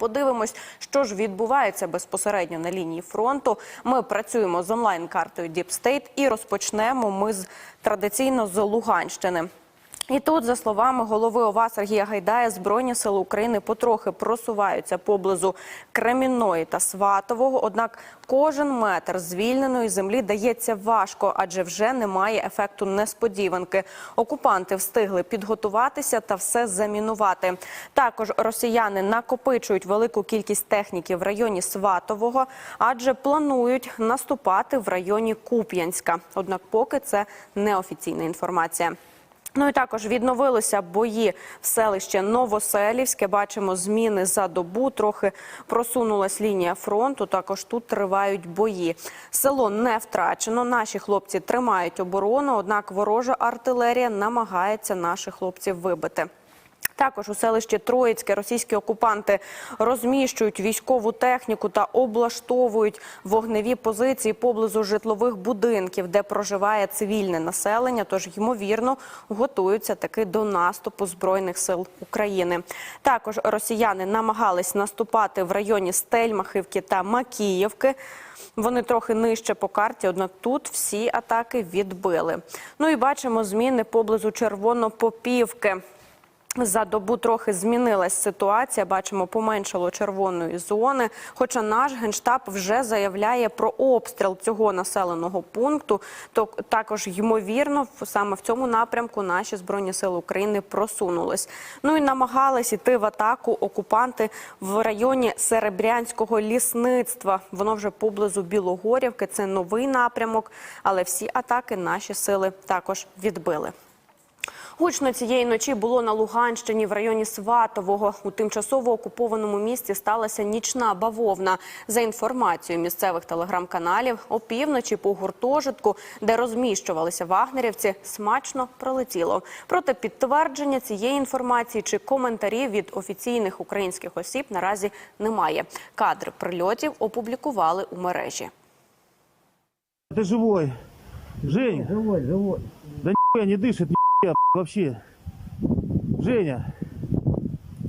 подивимось, що ж відбувається безпосередньо на лінії фронту. Ми працюємо з онлайн-картою Діпстейт і розпочнемо ми з традиційно з Луганщини. І тут, за словами голови ОВА Сергія Гайдая, Збройні сили України потрохи просуваються поблизу Кремінної та Сватового. Однак кожен метр звільненої землі дається важко, адже вже немає ефекту несподіванки. Окупанти встигли підготуватися та все замінувати. Також росіяни накопичують велику кількість техніки в районі Сватового, адже планують наступати в районі Куп'янська. Однак, поки це неофіційна інформація. Ну і також відновилися бої в селище Новоселівське. Бачимо зміни за добу. Трохи просунулась лінія фронту. Також тут тривають бої. Село не втрачено. Наші хлопці тримають оборону. Однак ворожа артилерія намагається наших хлопців вибити. Також у селищі Троїцьке російські окупанти розміщують військову техніку та облаштовують вогневі позиції поблизу житлових будинків, де проживає цивільне населення. Тож ймовірно готуються таки до наступу збройних сил України. Також росіяни намагались наступати в районі Стельмахівки та Макіївки. Вони трохи нижче по карті, однак тут всі атаки відбили. Ну і бачимо зміни поблизу Червонопопівки. За добу трохи змінилась ситуація. Бачимо, поменшало червоної зони. Хоча наш генштаб вже заявляє про обстріл цього населеного пункту, то також ймовірно саме в цьому напрямку наші збройні сили України просунулись. Ну і намагались іти в атаку окупанти в районі Серебрянського лісництва. Воно вже поблизу Білогорівки. Це новий напрямок, але всі атаки наші сили також відбили. Гучно цієї ночі було на Луганщині в районі Сватового. У тимчасово окупованому місті сталася нічна бавовна. За інформацією місцевих телеграм-каналів, опівночі по гуртожитку, де розміщувалися вагнерівці, смачно пролетіло. Проте підтвердження цієї інформації чи коментарів від офіційних українських осіб наразі немає. Кадри прильотів опублікували у мережі. Ты живой. Женя. Живой, живой. Да нихуя не дышит, вообще. Женя.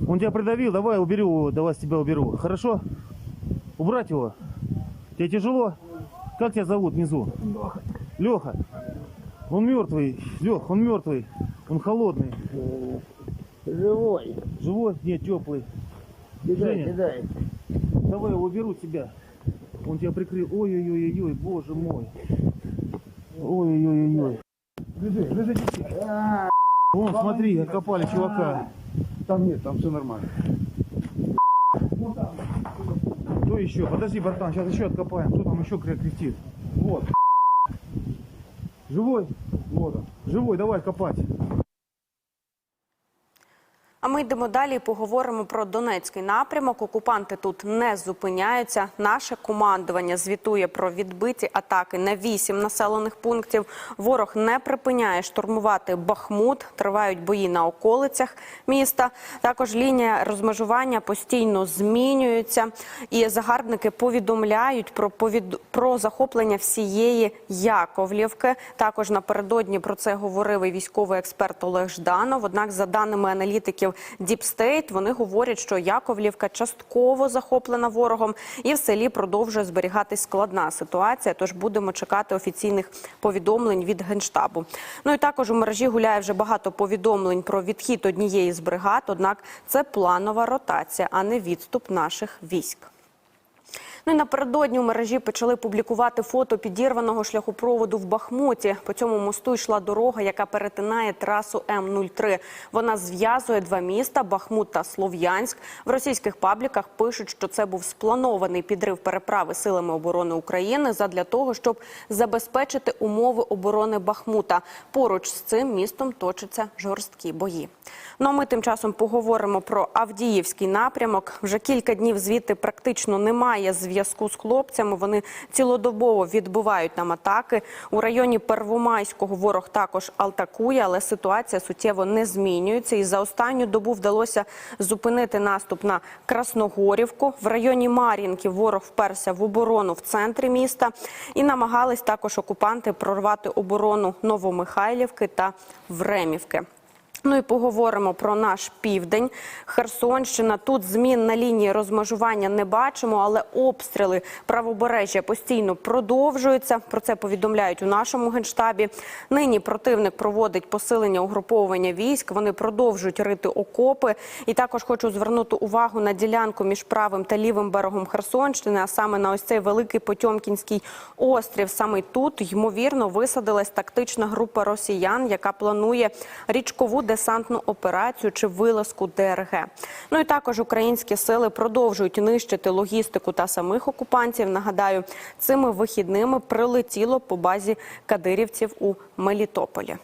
Он тебя придавил, давай уберу его, давай с тебя уберу. Хорошо? Убрать его. Тебе тяжело? Как тебя зовут внизу? Леха. Он мертвый. Лех, он мертвый. Он холодный. Живой. Живой? Нет, теплый. Кидай, Женя. кидай. Давай я уберу тебя. Он тебя прикрыл. Ой-ой-ой-ой, боже мой. Ой-ой-ой-ой. Лежи, лежи, дети. А, Вон, смотри, откопали чувака. Там нет, там все нормально. Кто еще? Подожди, братан, сейчас еще откопаем. Кто там еще крестит? Вот, Живой? вот он. Живой, давай копать. А ми йдемо далі і поговоримо про Донецький напрямок. Окупанти тут не зупиняються. Наше командування звітує про відбиті атаки на вісім населених пунктів. Ворог не припиняє штурмувати Бахмут. Тривають бої на околицях міста. Також лінія розмежування постійно змінюється. І загарбники повідомляють про повід... про захоплення всієї Яковлівки. Також напередодні про це говорив і військовий експерт Олег Жданов. Однак, за даними аналітиків Deep State, вони говорять, що Яковлівка частково захоплена ворогом, і в селі продовжує зберігатись складна ситуація. Тож будемо чекати офіційних повідомлень від генштабу. Ну і також у мережі гуляє вже багато повідомлень про відхід однієї з бригад. Однак це планова ротація, а не відступ наших військ. Ну і напередодні у мережі почали публікувати фото підірваного шляхопроводу в Бахмуті. По цьому мосту йшла дорога, яка перетинає трасу М-03. Вона зв'язує два міста Бахмут та Слов'янськ. В російських пабліках пишуть, що це був спланований підрив переправи силами оборони України задля того, щоб забезпечити умови оборони Бахмута. Поруч з цим містом точаться жорсткі бої. Ну а ми тим часом поговоримо про Авдіївський напрямок. Вже кілька днів звідти практично немає зв'язку з хлопцями. Вони цілодобово відбивають нам атаки. У районі Первомайського ворог також атакує, але ситуація суттєво не змінюється. І за останню добу вдалося зупинити наступ на Красногорівку. В районі Мар'їнки ворог вперся в оборону в центрі міста і намагались також окупанти прорвати оборону Новомихайлівки та Времівки. Ну і поговоримо про наш південь. Херсонщина. Тут змін на лінії розмежування не бачимо, але обстріли правобережжя постійно продовжуються. Про це повідомляють у нашому генштабі. Нині противник проводить посилення угруповування військ. Вони продовжують рити окопи. І також хочу звернути увагу на ділянку між правим та лівим берегом Херсонщини, а саме на ось цей великий Потьомкінський острів. Саме тут ймовірно висадилась тактична група росіян, яка планує річкову десантну операцію чи вилазку ДРГ. Ну і також українські сили продовжують нищити логістику та самих окупантів. Нагадаю, цими вихідними прилетіло по базі кадирівців у Мелітополі.